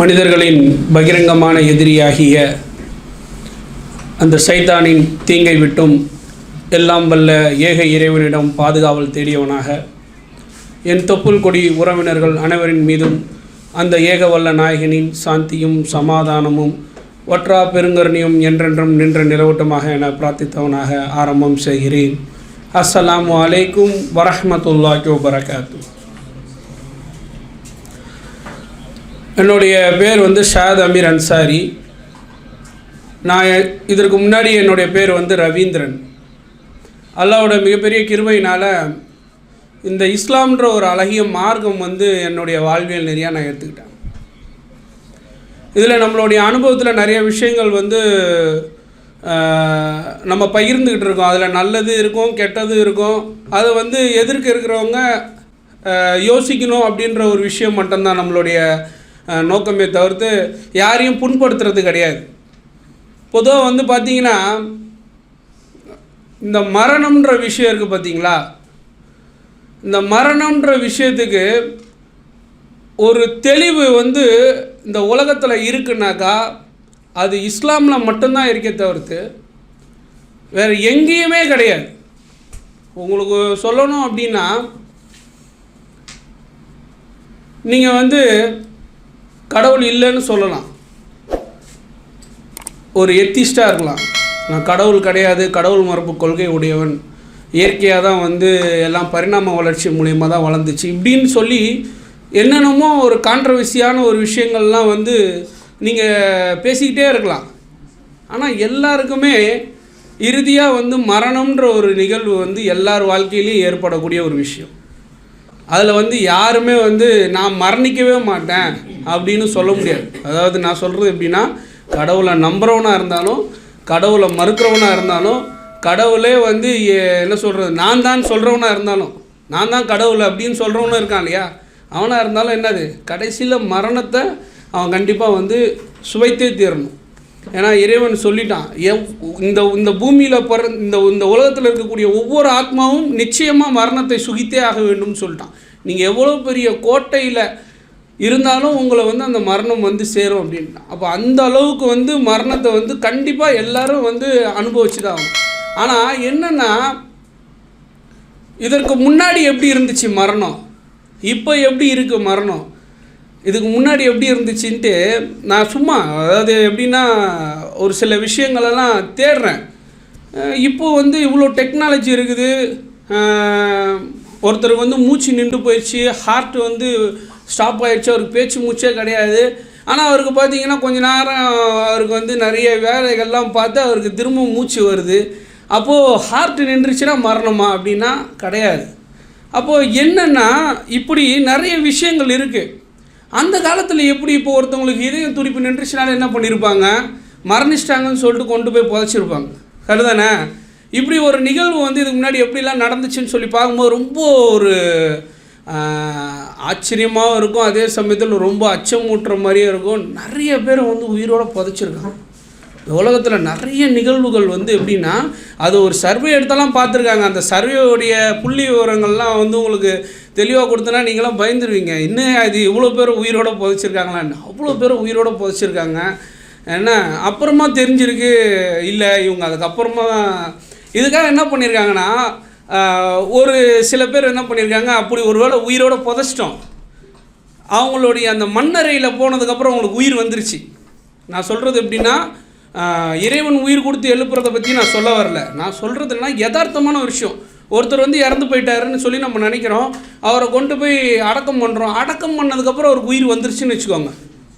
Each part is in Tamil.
மனிதர்களின் பகிரங்கமான எதிரியாகிய அந்த சைத்தானின் தீங்கை விட்டும் எல்லாம் வல்ல ஏக இறைவனிடம் பாதுகாவல் தேடியவனாக என் தொப்புள் கொடி உறவினர்கள் அனைவரின் மீதும் அந்த ஏக வல்ல நாயகனின் சாந்தியும் சமாதானமும் ஒற்றா பெருங்கருணியும் என்றென்றும் நின்ற நிலவட்டமாக என பிரார்த்தித்தவனாக ஆரம்பம் செய்கிறேன். அஸ்ஸலாமு அலைக்கும் வரஹமத்துல்லாஹி வபரகாத்து என்னுடைய பேர் வந்து ஷாத் அமீர் அன்சாரி. நான் இதற்கு முன்னாடி என்னுடைய பேர் வந்து ரவீந்திரன். அல்லாவோட மிகப்பெரிய கிருபையினால் இந்த இஸ்லாம்ன்ற ஒரு அழகிய மார்க்கம் வந்து என்னுடைய வாழ்வியல் நிறையா நான் எடுத்துக்கிட்டேன். இதில் நம்மளுடைய அனுபவத்தில் நிறைய விஷயங்கள் வந்து நம்ம பகிர்ந்துக்கிட்டு இருக்கோம். அதில் நல்லது இருக்கும் கெட்டது இருக்கும். அதை வந்து எதிர்க்க இருக்கிறவங்க யோசிக்கணும் அப்படின்ற ஒரு விஷயம் மட்டும்தான் நம்மளுடைய நோக்கமே தவிர்த்து யாரையும் புண்படுத்துறது கிடையாது. பொதுவாக வந்து பார்த்தீங்கன்னா இந்த மரணம்ன்ற விஷயம் இருக்குது பார்த்தீங்களா இந்த மரணம்ன்ற விஷயத்துக்கு ஒரு தெளிவு வந்து இந்த உலகத்தில் இருக்குனாக்கா அது இஸ்லாமில் மட்டும்தான் இருக்கே தவிர்த்து வேறு எங்கேயுமே கிடையாது. உங்களுக்கு சொல்லணும் அப்படின்னா நீங்கள் வந்து கடவுள் இல்லைன்னு சொல்லலாம். ஒரு எத்திஸ்டாக இருக்கலாம். நான் கடவுள் கிடையாது கடவுள் மரபு கொள்கை உடையவன். இயற்கையாக தான் வந்து எல்லாம் பரிணாம வளர்ச்சி மூலியமாக தான் வளர்ந்துச்சு. இப்படின்னு சொல்லி என்னென்னமோ ஒரு கான்ட்ரவர்சியான ஒரு விஷயங்கள்லாம் வந்து நீங்கள் பேசிக்கிட்டே இருக்கலாம். ஆனால் எல்லாருக்குமே இறுதியாக வந்து மரணம்ன்ற ஒரு நிகழ்வு வந்து எல்லார் வாழ்க்கையிலையும் ஏற்படக்கூடிய ஒரு விஷயம். அதில் வந்து யாருமே வந்து நான் மரணிக்கவே மாட்டேன் அப்படின்னு சொல்ல முடியாது. அதாவது நான் சொல்கிறது எப்படின்னா கடவுளை நம்புகிறவனாக இருந்தாலும் கடவுளை மறுக்கிறவனாக இருந்தாலும் கடவுளே வந்து என்ன சொல்கிறது நான் தான் சொல்கிறவனாக இருந்தாலும் நான் தான் கடவுள் அப்படின்னு சொல்கிறவனும் இருக்கான் இல்லையா? அவனாக இருந்தாலும் என்னது? கடைசியில் மரணத்தை அவன் கண்டிப்பாக வந்து சுவைத்தே தீரணும். ஏன்னா இறைவன் சொல்லிட்டான் எவ் இந்த இந்த பூமியில் பிற இந்த இந்த உலகத்தில் இருக்கக்கூடிய ஒவ்வொரு ஆத்மாவும் நிச்சயமாக மரணத்தை சுகித்தே ஆக வேண்டும்னு சொல்லிட்டான். நீங்கள் எவ்வளோ பெரிய கோட்டையில் இருந்தாலும் உங்களை வந்து அந்த மரணம் வந்து சேரும் அப்படின்ட்டான். அப்போ அந்த அளவுக்கு வந்து மரணத்தை வந்து கண்டிப்பாக எல்லாரும் வந்து அனுபவிச்சு தான் ஆகும் ஆனால் என்னென்னா இதற்கு முன்னாடி எப்படி இருந்துச்சு மரணம்? இப்போ எப்படி இருக்குது மரணம்? இதுக்கு முன்னாடி எப்படி இருந்துச்சுன்ட்டு நான் சும்மா அதாவது எப்படின்னா ஒரு சில விஷயங்களெல்லாம் தேடுறேன். இப்போது இப்போ வந்து இவ்வளோ டெக்னாலஜி இருக்குது. ஒருத்தருக்கு வந்து மூச்சு நின்று போயிடுச்சு. ஹார்ட் வந்து ஸ்டாப் ஆகிடுச்சு அவருக்கு பேச்சு மூச்சே கிடையாது. ஆனால் அவருக்கு பார்த்தீங்கன்னா கொஞ்ச நேரம் அவருக்கு வந்து நிறைய வேலைகள்லாம் பார்த்து அவருக்கு திரும்ப மூச்சு வருது. அப்போது ஹார்ட் நின்றுச்சுன்னா மரணமா அப்படின்னா கிடையாது. அப்போது என்னென்னா இப்படி நிறைய விஷயங்கள் இருக்குது அந்த காலத்தில் எப்படி இப்போ ஒருத்தவங்களுக்கு இதயம் துடிப்பு நின்றுச்சுனால என்ன பண்ணியிருப்பாங்க மரணிச்சிட்டாங்கன்னு சொல்லிட்டு கொண்டு போய் புதைச்சிருப்பாங்க. சரிதானே? இப்படி ஒரு நிகழ்வு வந்து இதுக்கு முன்னாடி எப்படிலாம் நடந்துச்சுன்னு சொல்லி பார்க்கும்போது ரொம்ப ஒரு ஆச்சரியமாகவும் இருக்கும். அதே சமயத்தில் ரொம்ப அச்சமூட்டுற மாதிரியே இருக்கும். நிறைய பேர் வந்து உயிரோட புதைச்சிருக்காங்க. உலகத்தில் நிறைய நிகழ்வுகள் வந்து எப்படின்னா அது ஒரு சர்வே எடுத்தெல்லாம் பார்த்துருக்காங்க. அந்த சர்வேவுடைய புள்ளி விவரங்கள்லாம் வந்து உங்களுக்கு தெளிவாக கொடுத்தனா நீங்களாம் பயந்துருவீங்க. இன்னும் அது இவ்வளோ பேர் உயிரோட புதைச்சிருக்காங்களான்னு அவ்வளோ பேர் உயிரோடு புதைச்சிருக்காங்க. என்ன? அப்புறமா தெரிஞ்சிருக்கு. இல்லை இவங்க அதுக்கப்புறமா இதுக்காக என்ன பண்ணியிருக்காங்கன்னா ஒரு சில பேர் என்ன பண்ணியிருக்காங்க அப்படி ஒருவேளை உயிரோடு புதைச்சிட்டோம். அவங்களுடைய அந்த மண்ணறையில் போனதுக்கப்புறம் அவங்களுக்கு உயிர் வந்துருச்சு. நான் சொல்கிறது எப்படின்னா இறைவன் உயிர் கொடுத்து எழுப்புறதை பற்றி நான் சொல்ல வரல. நான் சொல்கிறதுனா யதார்த்தமான ஒரு விஷயம். ஒருத்தர் வந்து இறந்து போயிட்டாருன்னு சொல்லி நம்ம நினைக்கிறோம். அவரை கொண்டு போய் அடக்கம் பண்ணுறோம் அடக்கம் பண்ணதுக்கப்புறம் அவருக்கு உயிர் வந்துருச்சுன்னு வச்சுக்கோங்க.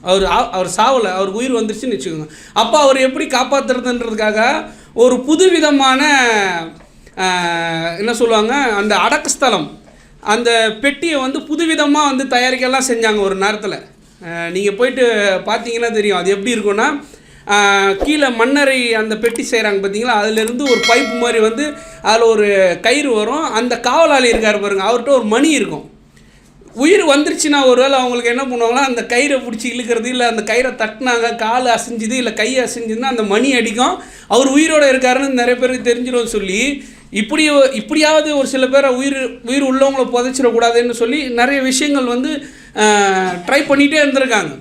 அவர் ஆ- அவர் சாவலை. அவருக்கு உயிர் வந்துருச்சுன்னு வச்சுக்கோங்க. அப்போ அவர் எப்படி காப்பாற்றுறதுன்றதுக்காக ஒரு புதுவிதமான என்ன சொல்லுவாங்க அந்த அடக்கஸ்தலம் அந்த பெட்டியை வந்து புதுவிதமாக வந்து தயாரிக்கலாம் செஞ்சாங்க ஒரு நேரத்தில். நீங்கள் போயிட்டு பார்த்தீங்கன்னா தெரியும். அது எப்படி இருக்கும்னா கீழே மண்ணறை அந்த பெட்டி செய்கிறாங்க பார்த்தீங்களா அதுலேருந்து ஒரு பைப் மாதிரி வந்து அதில் ஒரு கயிறு வரும். அந்த காவலாளி இருக்கார் பாருங்க அவர்கிட்ட ஒரு மணி இருக்கும். உயிர் வந்துருச்சுன்னா ஒருவேளை அவங்களுக்கு என்ன பண்ணுவாங்கன்னா அந்த கயிறை பிடிச்சி இழுக்கிறது இல்லை அந்த கயிறை தட்டினாங்க கால் அசைஞ்சுது இல்லை கை அசைஞ்சுதுன்னா அந்த மணி அடிக்கும். அவர் உயிரோட இருக்காருன்னு நிறைய பேருக்கு தெரிஞ்சிடும் சொல்லி இப்படி இப்படியாவது ஒரு சில பேரை உயிர் உயிர் உள்ளவங்கள புதைச்சிடக்கூடாதுன்னு சொல்லி நிறைய விஷயங்கள் வந்து ட்ரை பண்ணிகிட்டே இருந்திருக்காங்க.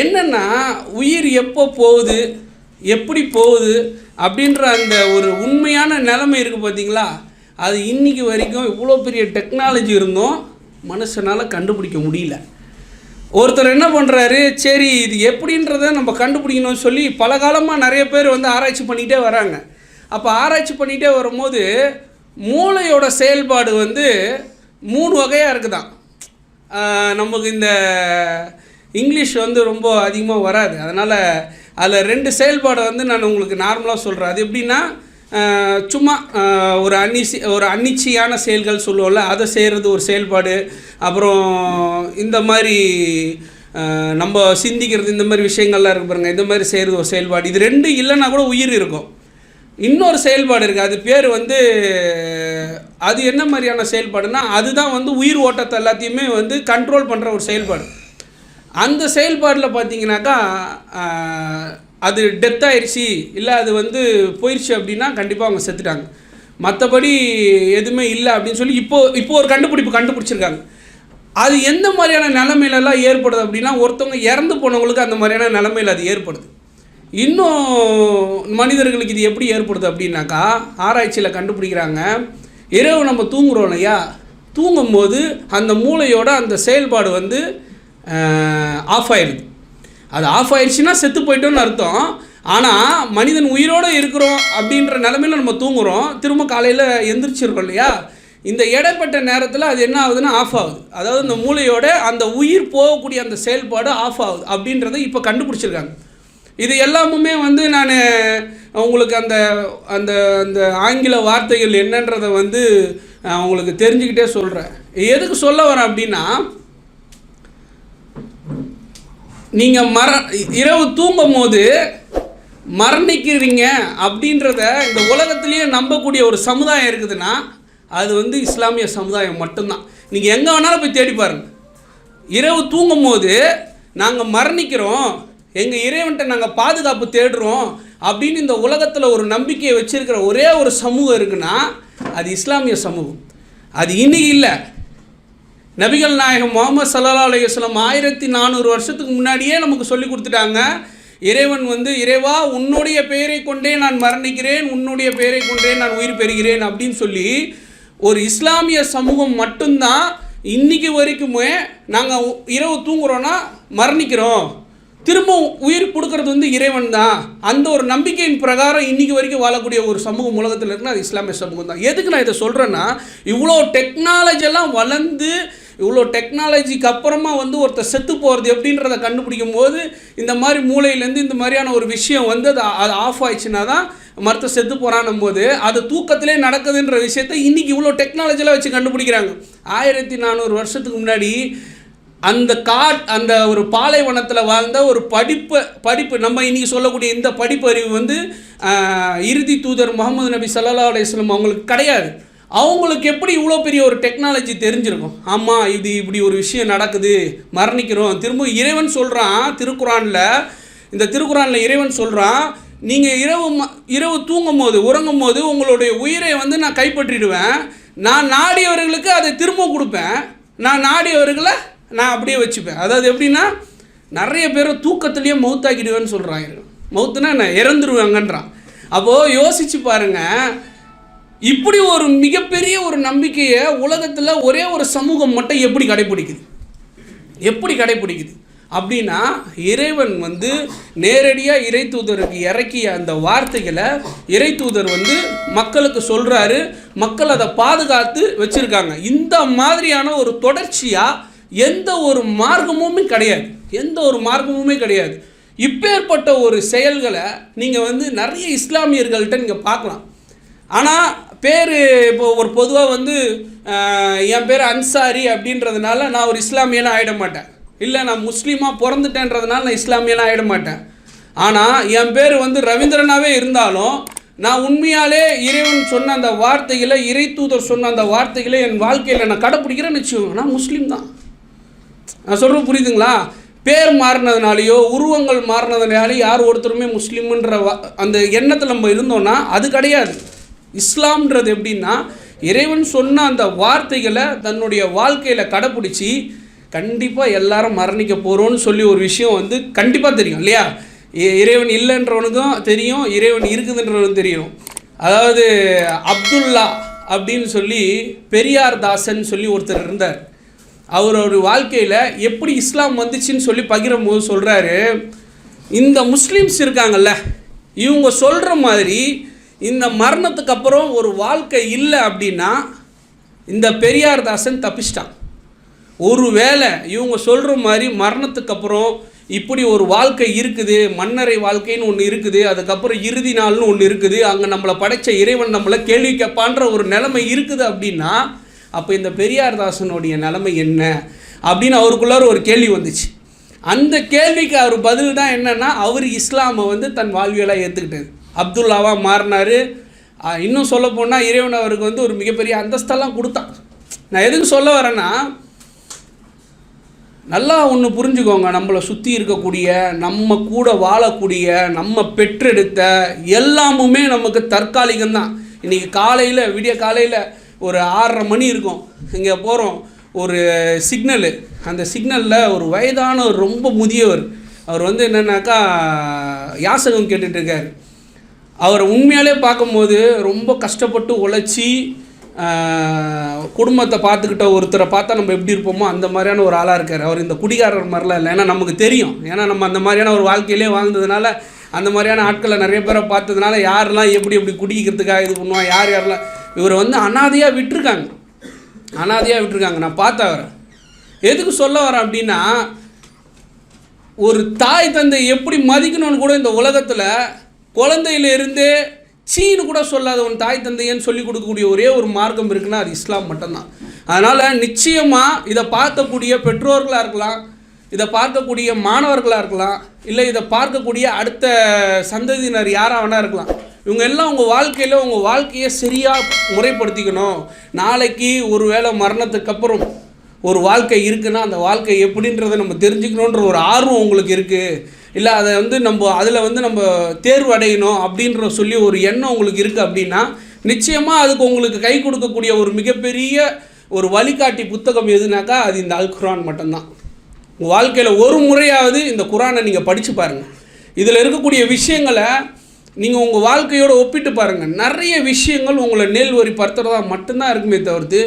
என்னென்னா உயிர் எப்போ போகுது எப்படி போகுது அப்படின்ற அந்த ஒரு உண்மையான நிலைமை இருக்குது பார்த்தீங்களா அது இன்னைக்கு வரைக்கும் இவ்வளோ பெரிய டெக்னாலஜி இருந்தும் மனுஷனால் கண்டுபிடிக்க முடியல. ஒருத்தர் என்ன பண்ணுறாரு சரி இது எப்படின்றத நம்ம கண்டுபிடிக்கணும்னு சொல்லி பல காலமாக நிறைய பேர் வந்து ஆராய்ச்சி பண்ணிகிட்டே வராங்க. அப்போ ஆராய்ச்சி பண்ணிகிட்டே வரும்போது மூளையோட செயல்பாடு வந்து மூணு வகையாக இருக்குதான். நமக்கு இந்த இங்கிலீஷ் வந்து ரொம்ப அதிகமாக வராது. அதனால் அதில் ரெண்டு செயல்பாடை வந்து நான் உங்களுக்கு நார்மலாக சொல்கிறேன் அது எப்படின்னா சும்மா ஒரு அன்னிசி ஒரு அன்னிச்சையான செயல்கள் சொல்லுவோம்ல அதை செய்கிறது ஒரு செயல்பாடு. அப்புறம் இந்த மாதிரி நம்ம சிந்திக்கிறது இந்த மாதிரி விஷயங்கள்லாம் இருக்கு பாருங்க. இந்த மாதிரி செய்கிறது ஒரு செயல்பாடு. இது ரெண்டு இல்லைன்னா கூட உயிர் இருக்கும். இன்னொரு செயல்பாடு இருக்குது அது பேர் வந்து அது என்ன மாதிரியான செயல்பாடுனா அதுதான் வந்து உயிர் ஓட்டத்தை எல்லாத்தையுமே வந்து கண்ட்ரோல் பண்ணுற ஒரு செயல்பாடு. அந்த செயல்பாடில் பார்த்தீங்கன்னாக்கா அது டெத் ஆயிடுச்சு இல்லை அது வந்து போயிடுச்சு அப்படின்னா கண்டிப்பாக அவங்க செத்துட்டாங்க. மற்றபடி எதுவுமே இல்லை அப்படின்னு சொல்லி இப்போ இப்போ ஒரு கண்டுபிடிப்பு கண்டுபிடிச்சிருக்காங்க. அது எந்த மாதிரியான நிலமையிலலாம் ஏற்படுது அப்படின்னா ஒருத்தவங்க இறந்து போனவங்களுக்கு அந்த மாதிரியான நிலமையில் அது ஏற்படுது. இன்னும் மனிதர்களுக்கு இது எப்படி ஏற்படுது அப்படின்னாக்கா ஆராய்ச்சியில் கண்டுபிடிக்கிறாங்க இரவு நம்ம தூங்குறோம் இல்லையா? தூங்கும்போது அந்த மூளையோட அந்த செயல்பாடு வந்து ஆஃப் ஆயிடுது அது ஆஃப் ஆயிடுச்சுன்னா செத்து போயிட்டோன்னு அர்த்தம். ஆனால் மனிதன் உயிரோடு இருக்கிறோம் அப்படின்ற நிலமையில நம்ம தூங்குகிறோம் திரும்ப காலையில் எந்திரிச்சிருக்கோம் இல்லையா? இந்த இடைப்பட்ட நேரத்தில் அது என்ன ஆகுதுன்னா ஆஃப் ஆகுது. அதாவது இந்த மூளையோட அந்த உயிர் போகக்கூடிய அந்த செயல்பாடு ஆஃப் ஆகுது அப்படின்றத இப்போ கண்டுபிடிச்சிருக்காங்க. இது எல்லாமுமே வந்து நான் உங்களுக்கு அந்த அந்த அந்த ஆங்கில வார்த்தைகள் என்னன்றதை வந்து உங்களுக்கு தெரிஞ்சுக்கிட்டே சொல்கிறேன் எதுக்கு சொல்ல வரேன் அப்படின்னா நீங்கள் மர இரவு தூங்கும் போது மரணிக்கிறீங்க அப்படின்றத இந்த உலகத்திலேயே நம்பக்கூடிய ஒரு சமுதாயம் இருக்குதுன்னா அது வந்து இஸ்லாமிய சமுதாயம் மட்டும்தான். நீங்கள் எங்கே வேணாலும் போய் தேடி பாருங்கள் இரவு தூங்கும் போது நாங்கள் மரணிக்கிறோம் எங்கள் இறைவன்கிட்ட நாங்கள் பாதுகாப்பு தேடுறோம் அப்படின்னு இந்த உலகத்தில் ஒரு நம்பிக்கையை வச்சுருக்கிற ஒரே ஒரு சமூகம் இருக்குன்னா அது இஸ்லாமிய சமூகம். அது இன்னைக்கு இல்லை. நபிகள் நாயகம் முகமது சல்லா அலையுஸ்லாம் ஆயிரத்தி நானூறு வருஷத்துக்கு முன்னாடியே நமக்கு சொல்லி கொடுத்துட்டாங்க இறைவன் வந்து இறைவா உன்னுடைய பெயரை கொண்டே நான் மரணிக்கிறேன் உன்னுடைய பெயரை கொண்டே நான் உயிர் பெறுகிறேன் அப்படின்னு சொல்லி ஒரு இஸ்லாமிய சமூகம் மட்டும்தான் இன்னைக்கு வரைக்குமே நாங்கள் இரவு தூங்குறோன்னா மரணிக்கிறோம். திரும்ப உயிர் கொடுக்கறது வந்து இறைவன் தான். அந்த ஒரு நம்பிக்கையின் பிரகாரம் இன்றைக்கி வரைக்கும் வாழக்கூடிய ஒரு சமூகம் உலகத்தில் இருக்குன்னா அது இஸ்லாமிய சமூகம் தான். எதுக்கு நான் இதை சொல்கிறேன்னா இவ்வளோ டெக்னாலஜி எல்லாம் வளர்ந்து இவ்வளோ டெக்னாலஜிக்கு அப்புறமா வந்து ஒருத்தர் செத்து போகிறது எப்படின்றத கண்டுபிடிக்கும் போது இந்த மாதிரி மூளையிலேருந்து இந்த மாதிரியான ஒரு விஷயம் வந்து அது அது ஆஃப் ஆயிடுச்சுன்னா தான் மருத்துவ செத்து போகிறான்னும் போது அது தூக்கத்திலே நடக்குதுன்ற விஷயத்தை இன்றைக்கி இவ்வளோ டெக்னாலஜிலாம் வச்சு கண்டுபிடிக்கிறாங்க. ஆயிரத்தி நானூறு வருஷத்துக்கு முன்னாடி அந்த காட் அந்த ஒரு பாலைவனத்தில் வாழ்ந்த ஒரு படிப்பு படிப்பு நம்ம இன்றைக்கி சொல்லக்கூடிய இந்த படிப்பறிவு வந்து இறுதி தூதர் முகமது நபி சல்லா அலையம் அவங்களுக்கு கிடையாது. அவங்களுக்கு எப்படி இவ்வளோ பெரிய ஒரு டெக்னாலஜி தெரிஞ்சிருக்கும்? ஆமாம் இது இப்படி ஒரு விஷயம் நடக்குது மரணிக்கிறோம். திரும்ப இறைவன் சொல்கிறான் திருக்குறானில் இந்த திருக்குறானில் இறைவன் சொல்கிறான் நீங்கள் இரவு ம- இரவு தூங்கும் போது உறங்கும் போது உங்களுடைய உயிரை வந்து நான் கைப்பற்றிடுவேன். நான் நாடியவர்களுக்கு அதை திரும்ப கொடுப்பேன். நான் நாடியவர்களை நான் அப்படியே வச்சுப்பேன். அதாவது எப்படின்னா நிறைய பேரை தூக்கத்திலேயே மவுத்தாக்கிடுவேன்னு சொல்கிறாங்க மவுத்துனா என்ன? இறந்துருவாங்கன்றான். அப்போது யோசிச்சு பாருங்க இப்படி ஒரு மிகப்பெரிய ஒரு நம்பிக்கையை உலகத்தில் ஒரே ஒரு சமூகம் மட்டும் எப்படி கடைப்பிடிக்குது எப்படி கடைப்பிடிக்குது அப்படின்னா இறைவன் வந்து நேரடியாக இறை தூதருக்கு இறக்கிய அந்த வார்த்தைகளை இறை தூதர் வந்து மக்களுக்கு சொல்கிறாரு மக்கள் அதை பாதுகாத்து வச்சுருக்காங்க. இந்த மாதிரியான ஒரு தொடர்ச்சியாக எந்த ஒரு மார்க்கமுமே கிடையாது. எந்த ஒரு மார்க்கமுமே கிடையாது. இப்பேற்பட்ட ஒரு செயல்களை நீங்கள் வந்து நிறைய இஸ்லாமியர்கள்ட்ட நீங்கள் பார்க்கலாம். ஆனால் பேர் இப்போ ஒரு பொதுவாக வந்து என் பேர் அன்சாரி அப்படின்றதுனால நான் ஒரு இஸ்லாமியனாக ஆகிட மாட்டேன். இல்லை நான் முஸ்லீமாக பிறந்துட்டேன்றதுனால நான் இஸ்லாமியனாக ஆகிட மாட்டேன். ஆனால் என் பேர் வந்து ரவீந்திரனாகவே இருந்தாலும் நான் உண்மையாலே இறைவன் சொன்ன அந்த வார்த்தைகளை இறை தூதர் சொன்ன அந்த வார்த்தைகளை என் வாழ்க்கையில் நான் கடைப்பிடிக்கிறேன்னு வச்சுக்கோங்க. நான் முஸ்லீம் தான். நான் சொல்கிறது புரியுதுங்களா? பேர் மாறினதுனாலையோ உருவங்கள் மாறினதுனாலையோ யார் ஒருத்தருமே முஸ்லீமுன்ற அந்த எண்ணத்தில் நம்ம இருந்தோம்னா அது கிடையாது. இஸ்லாம்ன்றது எப்படின்னா இறைவன் சொன்ன அந்த வார்த்தைகளை தன்னுடைய வாழ்க்கையில் கடைப்பிடிச்சி கண்டிப்பாக எல்லாரும் மரணிக்க போகிறோன்னு சொல்லி ஒரு விஷயம் வந்து கண்டிப்பாக தெரியும் இல்லையா? இ- இறைவன் இல்லைன்றவனுக்கும் தெரியும் இறைவன் இருக்குதுன்றவனுக்கும் தெரியும். அதாவது அப்துல்லா அப்படின்னு சொல்லி பெரியார் தாசன் சொல்லி ஒருத்தர் இருந்தார். அவர் ஒரு வாழ்க்கையில் எப்படி இஸ்லாம் வந்துச்சுன்னு சொல்லி பகிரும் போது சொல்கிறாரு இந்த முஸ்லீம்ஸ் இருக்காங்கல்ல இவங்க சொல்கிற மாதிரி இந்த மரணத்துக்கு அப்புறம் ஒரு வாழ்க்கை இல்லை அப்படின்னா இந்த பெரியார் தாசன் தப்பிச்சிட்டான். ஒருவேளை இவங்க சொல்கிற மாதிரி மரணத்துக்கு அப்புறம் இப்படி ஒரு வாழ்க்கை இருக்குது மன்னரை வாழ்க்கைன்னு ஒன்று இருக்குது அதுக்கப்புறம் இறுதி நாள்னு ஒன்று இருக்குது அங்கே நம்மளை படைச்ச இறைவன் நம்மளை கேள்வி கேட்பான்ற ஒரு நிலைமை இருக்குது அப்படின்னா அப்போ இந்த பெரியார் தாசனுடைய நிலைமை என்ன அப்படின்னு அவருக்குள்ளார ஒரு கேள்வி வந்துச்சு. அந்த கேள்விக்கு அவர் பதில் தான் என்னென்னா அவர் இஸ்லாமை வந்து தன் வாழ்வியலாக ஏற்றுக்கிட்டது அப்துல்லாவாக மாறினார். இன்னும் சொல்ல போனால் இறைவன் அவருக்கு வந்து ஒரு மிகப்பெரிய அந்தஸ்தெல்லாம் கொடுத்தான். நான் எதுக்கு சொல்ல வரேன்னா நல்லா ஒன்று புரிஞ்சுக்கோங்க நம்மளை சுற்றி இருக்கக்கூடிய நம்ம கூட வாழக்கூடிய நம்ம பெற்றெடுத்த எல்லாமுமே நமக்கு தற்காலிகம்தான் இன்றைக்கி காலையில் விடிய காலையில் ஒரு ஆறரை மணி இருக்கும். இங்கே போகிறோம் ஒரு சிக்னலு. அந்த சிக்னலில் ஒரு வயதான ரொம்ப முதியவர். அவர் வந்து என்னென்னாக்கா யாசகம் கேட்டுட்டு அவரை உண்மையாலே பார்க்கும்போது ரொம்ப கஷ்டப்பட்டு உழைச்சி குடும்பத்தை பார்த்துக்கிட்ட ஒருத்தரை பார்த்தா நம்ம எப்படி இருப்போமோ அந்த மாதிரியான ஒரு ஆளாக இருக்கார். அவர் இந்த குடிகாரர் மாதிரிலாம் இல்லை. ஏன்னா நமக்கு தெரியும். ஏன்னா நம்ம அந்த மாதிரியான ஒரு வாழ்க்கையிலே வாழ்ந்ததுனால அந்த மாதிரியான ஆட்களை நிறைய பேரை பார்த்ததுனால யாரெல்லாம் எப்படி எப்படி குடிக்கிறதுக்காக இது பண்ணுவான் யார் யாரெல்லாம் இவரை வந்து அனாதையாக விட்டுருக்காங்க. அனாதையாக விட்டுருக்காங்க. நான் பார்த்தேன் அவரை. எதுக்கு சொல்ல வரேன் அப்படின்னா ஒரு தாய் தந்தை எப்படி மதிக்கணும்னு கூட இந்த உலகத்தில் குழந்தையிலிருந்தே சீனு கூட சொல்லாத உன் தாய் தந்தையன்னு சொல்லி கொடுக்கக்கூடிய ஒரே ஒரு மார்க்கம் இருக்குன்னா அது இஸ்லாம் மட்டும்தான். அதனால் நிச்சயமாக இதை பார்க்கக்கூடிய பெற்றோர்களாக இருக்கலாம் இதை பார்க்கக்கூடிய மாணவர்களாக இருக்கலாம் இல்லை இதை பார்க்கக்கூடிய அடுத்த சந்ததியினர் யாராக வேணா இருக்கலாம். இவங்க எல்லாம் உங்கள் வாழ்க்கையில் உங்கள் வாழ்க்கையை சரியாக முறைப்படுத்திக்கணும். நாளைக்கு ஒரு வேளை மரணத்துக்கு அப்புறம் ஒரு வாழ்க்கை இருக்குன்னா அந்த வாழ்க்கை எப்படின்றத நம்ம தெரிஞ்சுக்கணுன்ற ஒரு ஆர்வம் உங்களுக்கு இருக்குது இல்லை அதை வந்து நம்ம அதில் வந்து நம்ம தேர்வு அடையணும் அப்படின்ற சொல்லி ஒரு எண்ணம் உங்களுக்கு இருக்குது அப்படின்னா நிச்சயமாக அதுக்கு உங்களுக்கு கை கொடுக்கக்கூடிய ஒரு மிகப்பெரிய ஒரு வழிகாட்டி புத்தகம் எதுனாக்கா அது இந்த அல்குரான் மட்டும்தான். உங்கள் வாழ்க்கையில் ஒரு முறையாவது இந்த குரானை நீங்கள் படித்து பாருங்கள் இதில் இருக்கக்கூடிய விஷயங்களை நீங்கள் உங்கள் வாழ்க்கையோடு ஒப்பிட்டு பாருங்கள் நிறைய விஷயங்கள் உங்களை நேல்வரி படுத்துறதா மட்டும்தான் இருக்குமே தவிர்த்து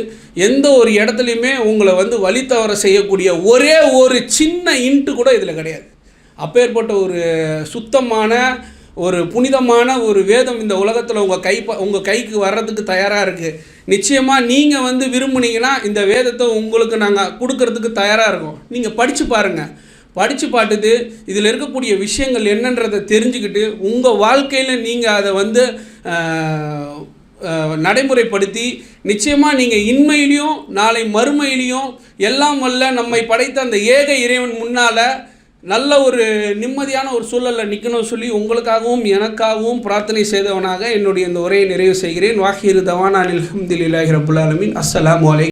எந்த ஒரு இடத்துலையுமே உங்களை வந்து வழி தவற செய்யக்கூடிய ஒரே ஒரு சின்ன இன்ட்டு கூட இதில் கிடையாது. அப்பேற்பட்ட ஒரு சுத்தமான ஒரு புனிதமான ஒரு வேதம் இந்த உலகத்தில் உங்கள் கை உங்கள் கைக்கு வர்றதுக்கு தயாராக இருக்குது நிச்சயமாக நீங்கள் வந்து விரும்புனீங்கன்னா இந்த வேதத்தை உங்களுக்கு நாங்கள் கொடுக்கறதுக்கு தயாராக இருக்கோம். நீங்கள் படித்து பாருங்கள் படித்து பார்த்துட்டு இதில் இருக்கக்கூடிய விஷயங்கள் என்னன்றதை தெரிஞ்சுக்கிட்டு உங்கள் வாழ்க்கையில் நீங்கள் அதை வந்து நடைமுறைப்படுத்தி நிச்சயமாக நீங்கள் இன்மையிலையும் நாளை மறுமையிலையும் எல்லாம் வல்ல நம்மை படைத்த அந்த ஏக இறைவன் முன்னால் நல்ல ஒரு நிம்மதியான ஒரு சூழலில் நிற்கணும்னு சொல்லி உங்களுக்காகவும் எனக்காகவும் பிரார்த்தனை செய்தவனாக என்னுடைய இந்த உரையை நிறைவு செய்கிறேன். வாஹிரு தவானா அல்ஹம்துலில்லாஹி ரபுல் ஆலமீன். அஸ்ஸலாமு அலைக்கும்